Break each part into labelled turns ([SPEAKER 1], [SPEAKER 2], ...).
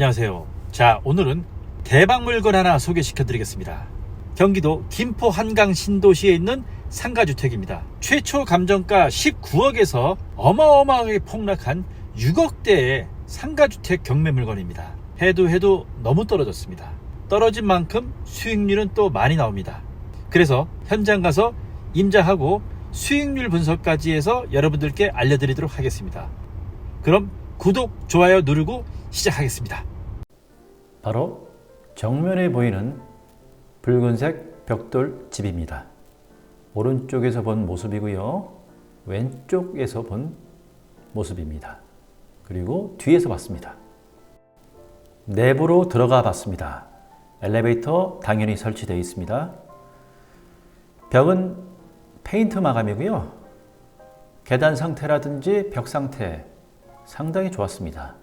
[SPEAKER 1] 안녕하세요. 자, 오늘은 대박 물건 하나 소개시켜 드리겠습니다. 경기도 김포 한강 신도시에 있는 상가주택입니다. 최초 감정가 19억에서 어마어마하게 폭락한 6억대의 상가주택 경매 물건입니다. 해도 해도 너무 떨어졌습니다. 떨어진 만큼 수익률은 또 많이 나옵니다. 그래서 현장 가서 임장하고 수익률 분석까지 해서 여러분들께 알려드리도록 하겠습니다. 그럼 구독, 좋아요 누르고 시작하겠습니다.
[SPEAKER 2] 바로 정면에 보이는 붉은색 벽돌 집입니다. 오른쪽에서 본 모습이고요. 왼쪽에서 본 모습입니다. 그리고 뒤에서 봤습니다. 내부로 들어가 봤습니다. 엘리베이터 당연히 설치되어 있습니다. 벽은 페인트 마감이고요. 계단 상태라든지 벽 상태 상당히 좋았습니다.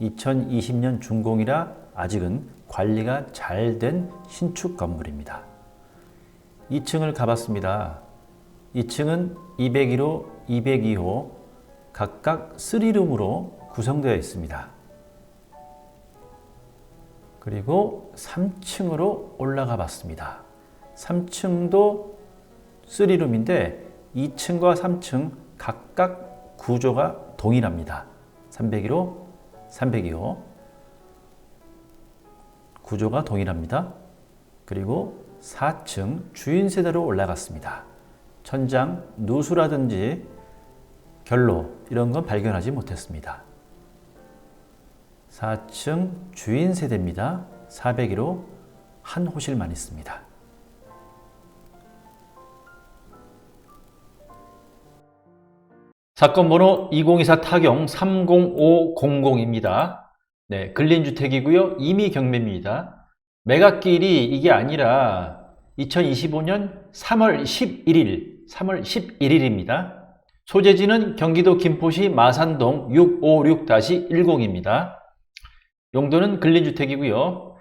[SPEAKER 2] 2020년 준공이라 아직은 관리가 잘 된 신축 건물입니다. 2층을 가봤습니다. 2층은 201호, 202호 각각 3룸으로 구성되어 있습니다. 그리고 3층으로 올라가 봤습니다. 3층도 3룸인데 2층과 3층 각각 구조가 동일합니다. 301호, 302호 구조가 동일합니다. 그리고 4층 주인 세대로 올라갔습니다. 천장 누수라든지 결로 이런 건 발견하지 못했습니다. 4층 주인 세대입니다. 401호 한 호실만 있습니다. 사건 번호 2024 타경 30500입니다. 네, 근린주택이고요. 이미 경매입니다. 매각길이 이게 아니라 2025년 3월 11일, 3월 11일입니다. 소재지는 경기도 김포시 마산동 656-10입니다. 용도는 근린주택이고요.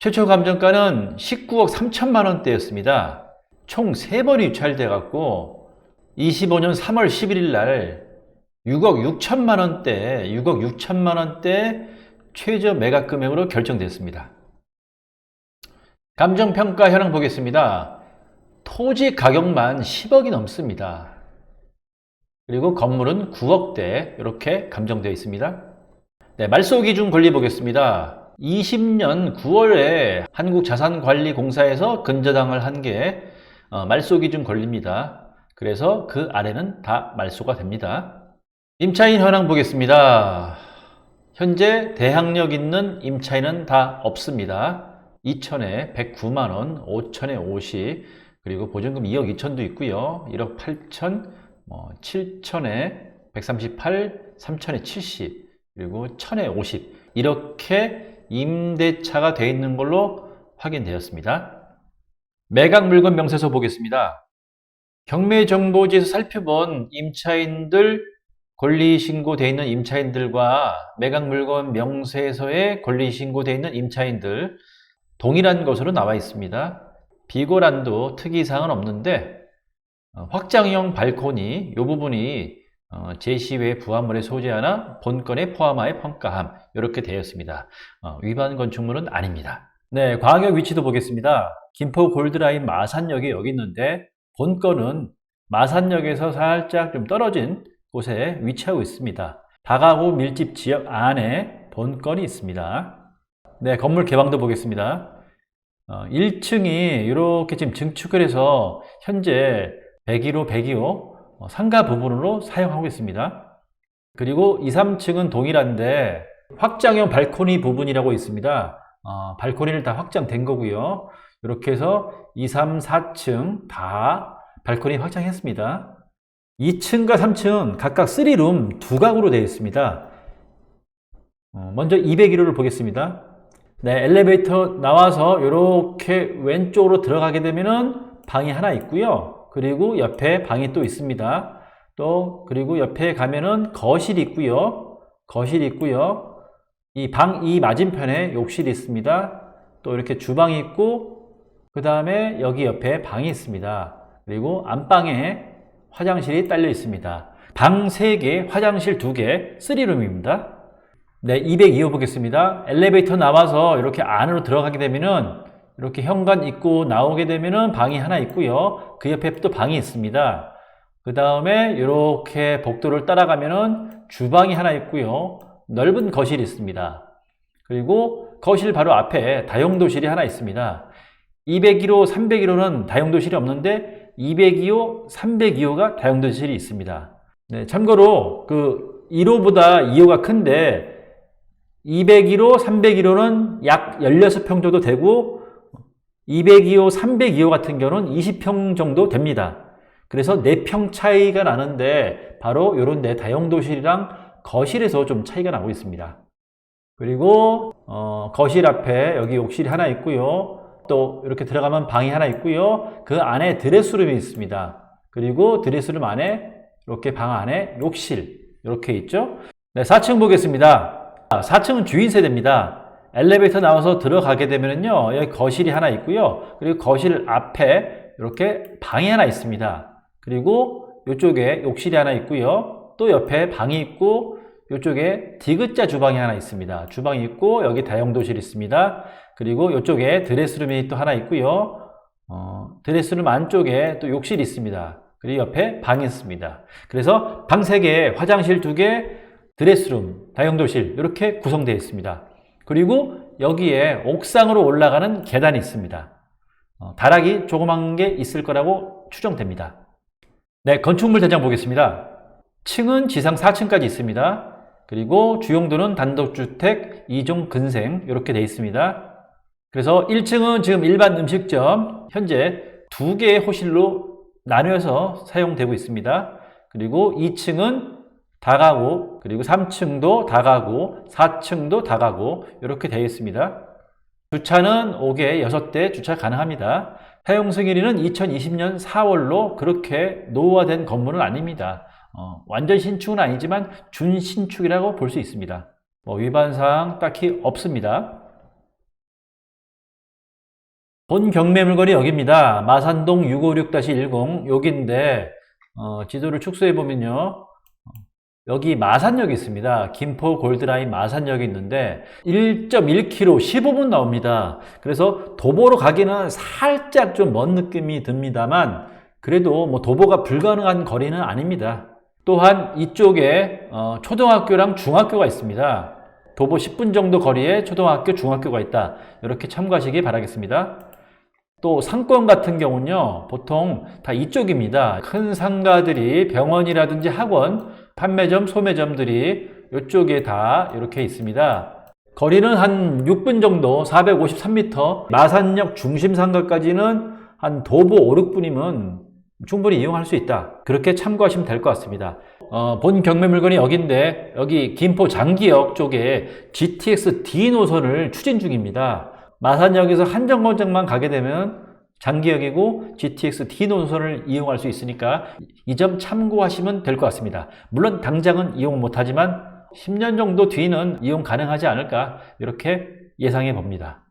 [SPEAKER 2] 최초 감정가는 19억 3천만 원대였습니다. 총 3번이 유찰돼 갖고 25년 3월 11일 날 6억 6천만 원대, 6억 6천만 원대 최저 매각 금액으로 결정됐습니다. 감정평가 현황 보겠습니다. 토지 가격만 10억이 넘습니다. 그리고 건물은 9억대 이렇게 감정되어 있습니다. 네, 말소 기준 권리 보겠습니다. 20년 9월에 한국자산관리공사에서 근저당을 한게 어, 말소 기준 권리입니다. 그래서 그 아래는 다 말소가 됩니다. 임차인 현황 보겠습니다. 현재 대항력 있는 임차인은 다 없습니다. 2천에 109만원, 5천에 50, 그리고 보증금 2억 2천도 있고요. 1억 8천, 뭐 7천에 138, 3천에 70, 그리고 1000에 50 이렇게 임대차가 되어 있는 걸로 확인되었습니다. 매각 물건 명세서 보겠습니다. 경매정보지에서 살펴본 임차인들 권리 신고되어 있는 임차인들과 매각 물건 명세서에 권리 신고되어 있는 임차인들 동일한 것으로 나와 있습니다. 비고란도 특이사항은 없는데 어, 확장형 발코니 이 부분이 어, 제시외 부하물의 소재하나 본건에 포함하여 평가함 이렇게 되었습니다. 어, 위반 건축물은 아닙니다. 네, 광역 위치도 보겠습니다. 김포 골드라인 마산역이 여기 있는데 본건은 마산역에서 살짝 좀 떨어진 곳에 위치하고 있습니다. 다가구 밀집 지역 안에 본건이 있습니다. 네, 건물 개방도 보겠습니다. 어, 1층이 이렇게 지금 증축을 해서 현재 101호, 102호 어, 상가 부분으로 사용하고 있습니다. 그리고 2, 3층은 동일한데 확장형 발코니 부분이라고 있습니다. 어, 발코니를 다 확장된 거고요. 이렇게 해서 2, 3, 4층 다 발코니 확장했습니다. 2층과 3층 각각 3룸 두 각으로 되어 있습니다. 어, 먼저 201호를 보겠습니다. 네, 엘리베이터 나와서 이렇게 왼쪽으로 들어가게 되면은 방이 하나 있고요. 그리고 옆에 방이 또 있습니다. 또 그리고 옆에 가면은 거실이 있고요. 거실이 있고요. 이 방 이 맞은편에 욕실이 있습니다. 또 이렇게 주방이 있고 그 다음에 여기 옆에 방이 있습니다. 그리고 안방에 화장실이 딸려 있습니다. 방 3개, 화장실 2개, 3룸입니다. 네, 202호 보겠습니다. 엘리베이터 나와서 이렇게 안으로 들어가게 되면은 이렇게 현관 입구 나오게 되면은 방이 하나 있고요. 그 옆에 또 방이 있습니다. 그 다음에 이렇게 복도를 따라가면은 주방이 하나 있고요. 넓은 거실이 있습니다. 그리고 거실 바로 앞에 다용도실이 하나 있습니다. 201호, 301호는 다용도실이 없는데 202호, 302호가 다용도실이 있습니다. 네, 참고로 그 1호보다 2호가 큰데 201호, 301호는 약 16평 정도 되고 202호, 302호 같은 경우는 20평 정도 됩니다. 그래서 4평 차이가 나는데 바로 이런 데 다용도실이랑 거실에서 좀 차이가 나고 있습니다. 그리고 어, 거실 앞에 여기 욕실이 하나 있고요. 또 이렇게 들어가면 방이 하나 있고요. 그 안에 드레스룸이 있습니다. 그리고 드레스룸 안에 이렇게 방 안에 욕실 이렇게 있죠. 네, 4층 보겠습니다. 4층은 주인 세대입니다. 엘리베이터 나와서 들어가게 되면요. 여기 거실이 하나 있고요. 그리고 거실 앞에 이렇게 방이 하나 있습니다. 그리고 이쪽에 욕실이 하나 있고요. 또 옆에 방이 있고 이쪽에 디귿자 주방이 하나 있습니다. 주방이 있고 여기 다용도실이 있습니다. 그리고 이쪽에 드레스룸이 또 하나 있고요. 어, 드레스룸 안쪽에 또 욕실이 있습니다. 그리고 옆에 방이 있습니다. 그래서 방 3개, 화장실 2개, 드레스룸, 다용도실 이렇게 구성되어 있습니다. 그리고 여기에 옥상으로 올라가는 계단이 있습니다. 어, 다락이 조그만 게 있을 거라고 추정됩니다. 네, 건축물 대장 보겠습니다. 층은 지상 4층까지 있습니다. 그리고 주용도는 단독주택 2종 근생 이렇게 되어 있습니다. 그래서 1층은 지금 일반 음식점 현재 두 개의 호실로 나누어서 사용되고 있습니다. 그리고 2층은 다가구, 그리고 3층도 다가구, 4층도 다가구 이렇게 되어 있습니다. 주차는 5개, 6대 주차 가능합니다. 사용 승인일은 2020년 4월로 그렇게 노후화된 건물은 아닙니다. 어, 완전 신축은 아니지만 준신축이라고 볼 수 있습니다. 뭐 위반사항 딱히 없습니다. 본 경매 물건이 여기입니다. 마산동 656-10 여기인데 어, 지도를 축소해 보면요. 어, 여기 마산역이 있습니다. 김포 골드라인 마산역이 있는데 1.1km 15분 나옵니다. 그래서 도보로 가기는 살짝 좀 먼 느낌이 듭니다만 그래도 뭐 도보가 불가능한 거리는 아닙니다. 또한 이쪽에 어, 초등학교랑 중학교가 있습니다. 도보 10분 정도 거리에 초등학교, 중학교가 있다. 이렇게 참고하시기 바라겠습니다. 또 상권 같은 경우는요, 보통 다 이쪽입니다. 큰 상가들이 병원이라든지 학원, 판매점, 소매점들이 이쪽에 다 이렇게 있습니다. 거리는 한 6분 정도, 453m, 마산역 중심 상가까지는 한 도보 5, 6분이면 충분히 이용할 수 있다. 그렇게 참고하시면 될 것 같습니다. 어, 본 경매 물건이 여기인데 여기 김포 장기역 쪽에 GTX D 노선을 추진 중입니다. 마산역에서 한정거장만 가게 되면 장기역이고 GTX D 노선을 이용할 수 있으니까 이 점 참고하시면 될 것 같습니다. 물론 당장은 이용 못하지만 10년 정도 뒤는 이용 가능하지 않을까 이렇게 예상해 봅니다.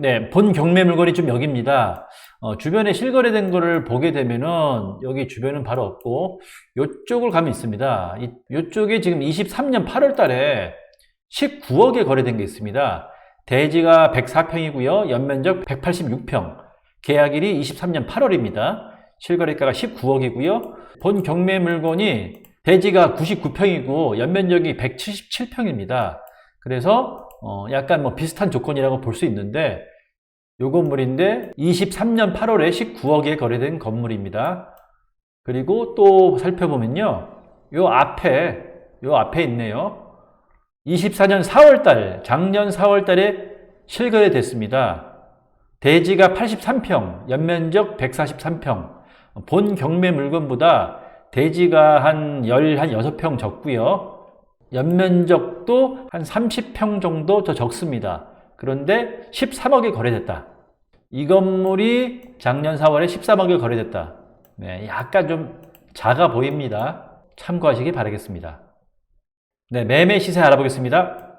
[SPEAKER 2] 네, 본 경매 물건이 좀 여기입니다. 어, 주변에 실거래된 거를 보게 되면은 여기 주변은 바로 없고 이쪽을 가면 있습니다. 이, 이쪽에 지금 23년 8월 달에 19억에 거래된 게 있습니다. 대지가 104평이고요. 연면적 186평. 계약일이 23년 8월입니다. 실거래가가 19억이고요. 본 경매 물건이 대지가 99평이고 연면적이 177평입니다. 그래서 어, 약간 뭐 비슷한 조건이라고 볼 수 있는데 요 건물인데 23년 8월에 19억에 거래된 건물입니다. 그리고 또 살펴보면요. 요 앞에 요 앞에 있네요. 24년 4월 달, 작년 4월 달에 실거래 됐습니다. 대지가 83평, 연면적 143평. 본 경매 물건보다 대지가 한 10, 한 6평 적고요. 연면적 도 한 30평 정도 더 적습니다. 그런데 13억에 거래됐다. 이 건물이 작년 4월에 13억에 거래됐다. 네, 약간 좀 작아 보입니다. 참고하시기 바라겠습니다. 네, 매매 시세 알아보겠습니다.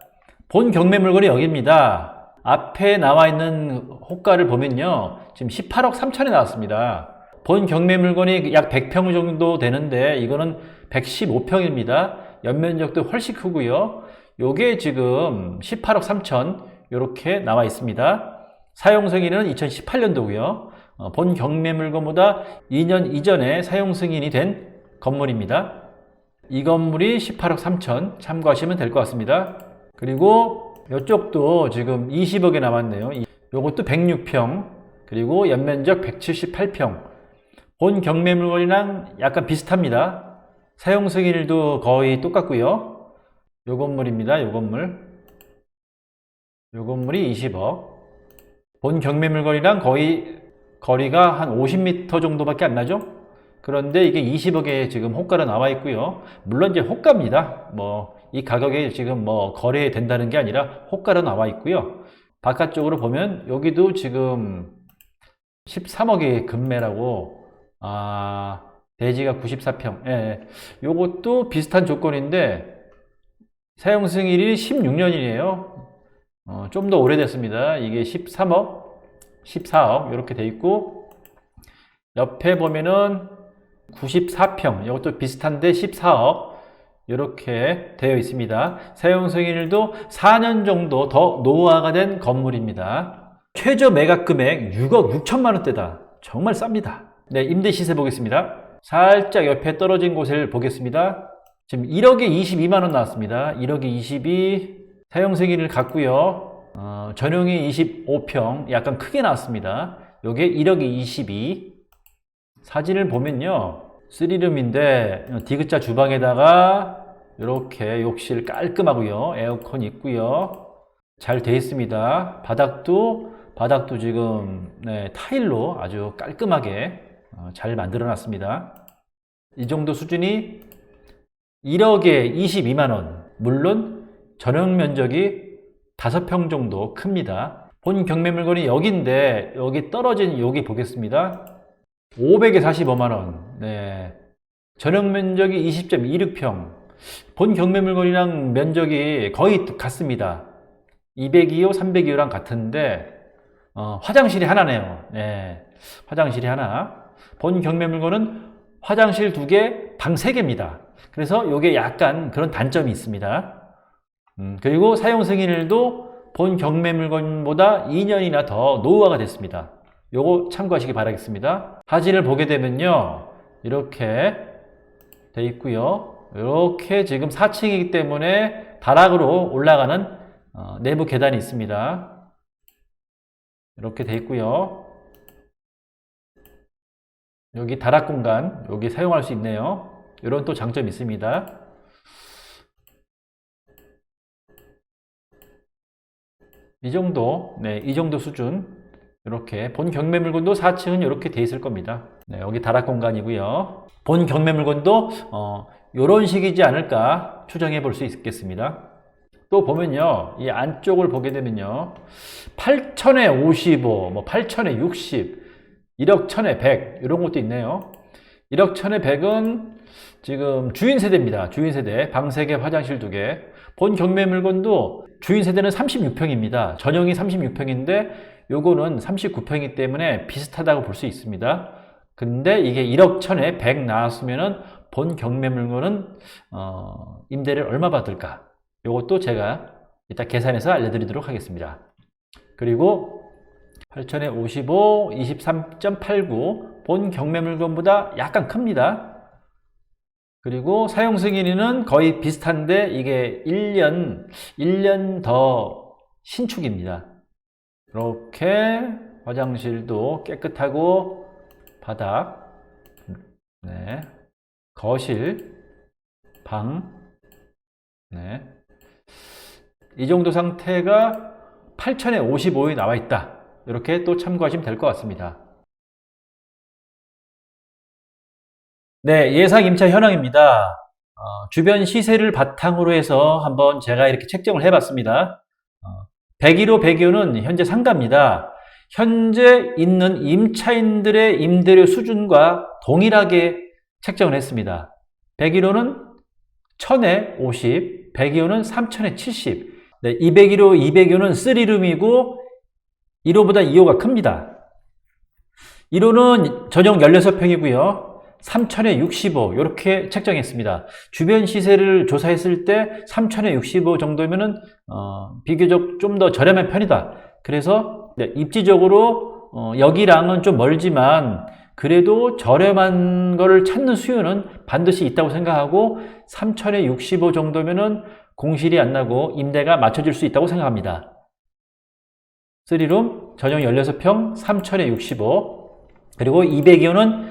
[SPEAKER 2] 본 경매 물건이 여기입니다. 앞에 나와 있는 호가를 보면요. 지금 18억 3천에 나왔습니다. 본 경매 물건이 약 100평 정도 되는데 이거는 115평입니다. 연면적도 훨씬 크고요. 요게 지금 18억 3천 이렇게 나와 있습니다. 사용 승인은 2018년도고요. 어, 본 경매 물건보다 2년 이전에 사용 승인이 된 건물입니다. 이 건물이 18억 3천 참고하시면 될 것 같습니다. 그리고 이쪽도 지금 20억에 남았네요. 이- 요것도 106평 그리고 연면적 178평 본 경매 물건이랑 약간 비슷합니다. 사용 승인일도 거의 똑같고요. 요 건물입니다. 요 건물. 요 건물이 20억. 본 경매 물건이랑 거의 거리가 한 50m 정도밖에 안 나죠? 그런데 이게 20억에 지금 호가로 나와 있고요. 물론 이제 호가입니다. 뭐 이 가격에 지금 뭐 거래된다는 게 아니라 호가로 나와 있고요. 바깥쪽으로 보면 여기도 지금 13억의 금매라고 아 대지가 94평. 예. 요것도 비슷한 조건인데 사용 승일이 16년이에요. 어, 좀 더 오래됐습니다. 이게 13억, 14억 이렇게 돼 있고 옆에 보면은 94평 이것도 비슷한데 14억 이렇게 되어 있습니다. 사용 승인일도 4년 정도 더 노후화가 된 건물입니다. 최저 매각 금액 6억 6천만 원대다. 정말 쌉니다. 네, 임대 시세 보겠습니다. 살짝 옆에 떨어진 곳을 보겠습니다. 지금 1억에 22만 원 나왔습니다. 1억에 22 사용 승인을 갖고요. 어, 전용이 25평 약간 크게 나왔습니다. 요게 1억에 22 사진을 보면요. 3룸인데 디귿자 주방에다가 이렇게 욕실 깔끔하고요. 에어컨 있고요. 잘 돼 있습니다. 바닥도 바닥도 지금 네, 타일로 아주 깔끔하게 어, 잘 만들어 놨습니다. 이 정도 수준이 1억에 22만 원. 물론 전용 면적이 5평 정도 큽니다. 본 경매 물건이 여기인데 여기 떨어진 여기 보겠습니다. 500에 45만 원. 네. 전용 면적이 20.26평. 본 경매 물건이랑 면적이 거의 같습니다. 202호, 302호랑 같은데 어, 화장실이 하나네요. 네. 화장실이 하나. 본 경매 물건은 화장실 두 개, 방 세 개입니다. 그래서 이게 약간 그런 단점이 있습니다. 음, 그리고 사용 승인일도 본 경매 물건보다 2년이나 더 노후화가 됐습니다. 요거 참고하시기 바라겠습니다. 사진을 보게 되면요. 이렇게 돼 있고요. 이렇게 지금 4층이기 때문에 다락으로 올라가는 어, 내부 계단이 있습니다. 이렇게 돼 있고요. 여기 다락 공간 여기 사용할 수 있네요. 이런 또 장점이 있습니다. 이 정도, 네, 이 정도 수준. 이렇게 본 경매 물건도 4층은 이렇게 돼 있을 겁니다. 네, 여기 다락 공간이고요. 본 경매 물건도 어, 이런 식이지 않을까 추정해 볼 수 있겠습니다. 또 보면요, 이 안쪽을 보게 되면요, 8천에 55, 뭐 8천에 60, 1억 1천에 100 이런 것도 있네요. 1억 1천에 100은 지금 주인 세대입니다. 주인 세대 방 3개, 화장실 2개. 본 경매 물건도 주인 세대는 36평입니다. 전용이 36평인데 요거는 39평이기 때문에 비슷하다고 볼 수 있습니다. 근데 이게 1억 1천에 100 나왔으면은 본 경매 물건은 어, 임대를 얼마 받을까? 요것도 제가 이따 계산해서 알려드리도록 하겠습니다. 그리고 8천에 55, 23.89. 본 경매 물건보다 약간 큽니다. 그리고 사용 승인은 거의 비슷한데 이게 1년, 1년 더 신축입니다. 이렇게 화장실도 깨끗하고 바닥, 네, 거실, 방, 네. 이 정도 상태가 8천에 55에 나와 있다. 이렇게 또 참고하시면 될 것 같습니다. 네, 예상 임차 현황입니다. 어, 주변 시세를 바탕으로 해서 한번 제가 이렇게 책정을 해봤습니다. 어, 101호, 102호는 현재 상가입니다. 현재 있는 임차인들의 임대료 수준과 동일하게 책정을 했습니다. 101호는 1000에 50, 102호는 3000에 70. 네, 201호, 202호는 3룸이고 1호보다 2호가 큽니다. 1호는 전용 16평이고요. 3천에 65 이렇게 책정했습니다. 주변 시세를 조사했을 때 3천에 65 정도면은 어, 비교적 좀 더 저렴한 편이다. 그래서 네, 입지적으로 어, 여기랑은 좀 멀지만 그래도 저렴한 거를 찾는 수요는 반드시 있다고 생각하고 3천에 65 정도면은 공실이 안 나고 임대가 맞춰질 수 있다고 생각합니다. 3룸 전용 16평 3천에 65 그리고 202호는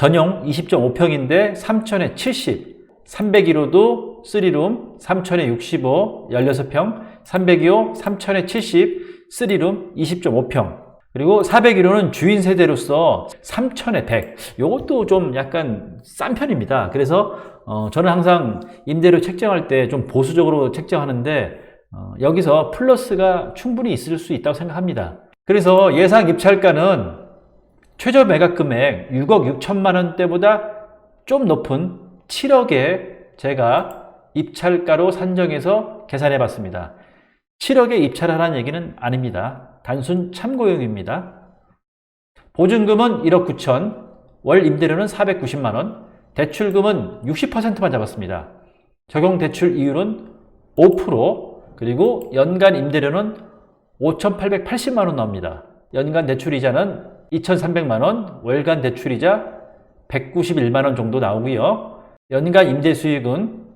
[SPEAKER 2] 전용 20.5평인데 3천에 70 301호도 3룸 3천에 65 16평 302호 3천에 70 3룸 20.5평. 그리고 401호는 주인 세대로서 3천에 100 이것도 좀 약간 싼 편입니다. 그래서 어, 저는 항상 임대료 책정할 때 좀 보수적으로 책정하는데 어, 여기서 플러스가 충분히 있을 수 있다고 생각합니다. 그래서 예상 입찰가는 최저 매각 금액 6억 6천만 원대보다 좀 높은 7억에 제가 입찰가로 산정해서 계산해 봤습니다. 7억에 입찰하라는 얘기는 아닙니다. 단순 참고용입니다. 보증금은 1억 9천, 월 임대료는 490만 원, 대출금은 60%만 잡았습니다. 적용 대출 이율은 5%, 그리고 연간 임대료는 5,880만 원 나옵니다. 연간 대출 이자는 2,300만 원, 월간 대출이자 191만 원 정도 나오고요. 연간 임대 수익은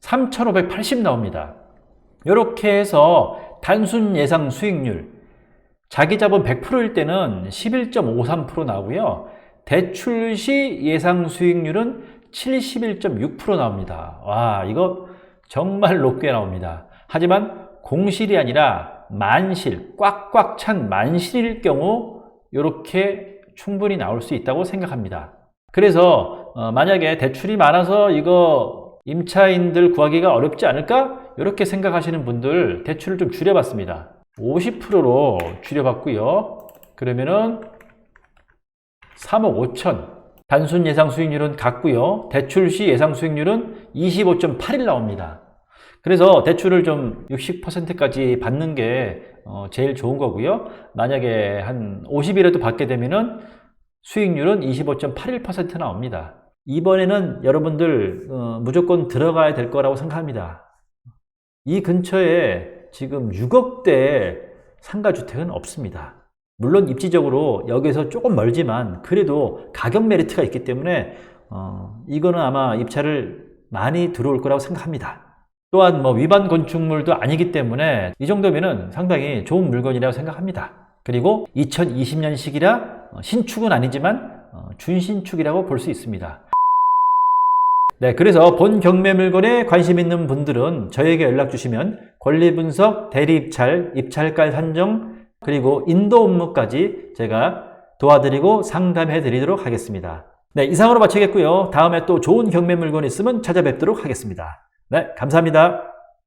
[SPEAKER 2] 3,580 나옵니다. 이렇게 해서 단순 예상 수익률 자기 자본 100%일 때는 11.53% 나오고요. 대출 시 예상 수익률은 71.6% 나옵니다. 와, 이거 정말 높게 나옵니다. 하지만 공실이 아니라 만실, 꽉꽉 찬 만실일 경우 이렇게 충분히 나올 수 있다고 생각합니다. 그래서 어, 만약에 대출이 많아서 이거 임차인들 구하기가 어렵지 않을까? 이렇게 생각하시는 분들 대출을 좀 줄여봤습니다. 50%로 줄여봤고요. 그러면은 3억 5천. 단순 예상 수익률은 같고요. 대출 시 예상 수익률은 25.81 나옵니다. 그래서 대출을 좀 60%까지 받는 게 어, 제일 좋은 거고요. 만약에 한 50이라도 받게 되면은 수익률은 25.81% 나옵니다. 이번에는 여러분들 어, 무조건 들어가야 될 거라고 생각합니다. 이 근처에 지금 6억대 상가주택은 없습니다. 물론 입지적으로 여기서 조금 멀지만 그래도 가격 메리트가 있기 때문에 어, 이거는 아마 입찰을 많이 들어올 거라고 생각합니다. 또한 뭐 위반 건축물도 아니기 때문에 이 정도면은 상당히 좋은 물건이라고 생각합니다. 그리고 2020년식이라 어, 신축은 아니지만 어, 준신축이라고 볼 수 있습니다. 네, 그래서 본 경매 물건에 관심 있는 분들은 저에게 연락 주시면 권리 분석, 대리 입찰, 입찰가 산정, 그리고 인도 업무까지 제가 도와드리고 상담해 드리도록 하겠습니다. 네, 이상으로 마치겠고요. 다음에 또 좋은 경매 물건 있으면 찾아뵙도록 하겠습니다. 네, 감사합니다.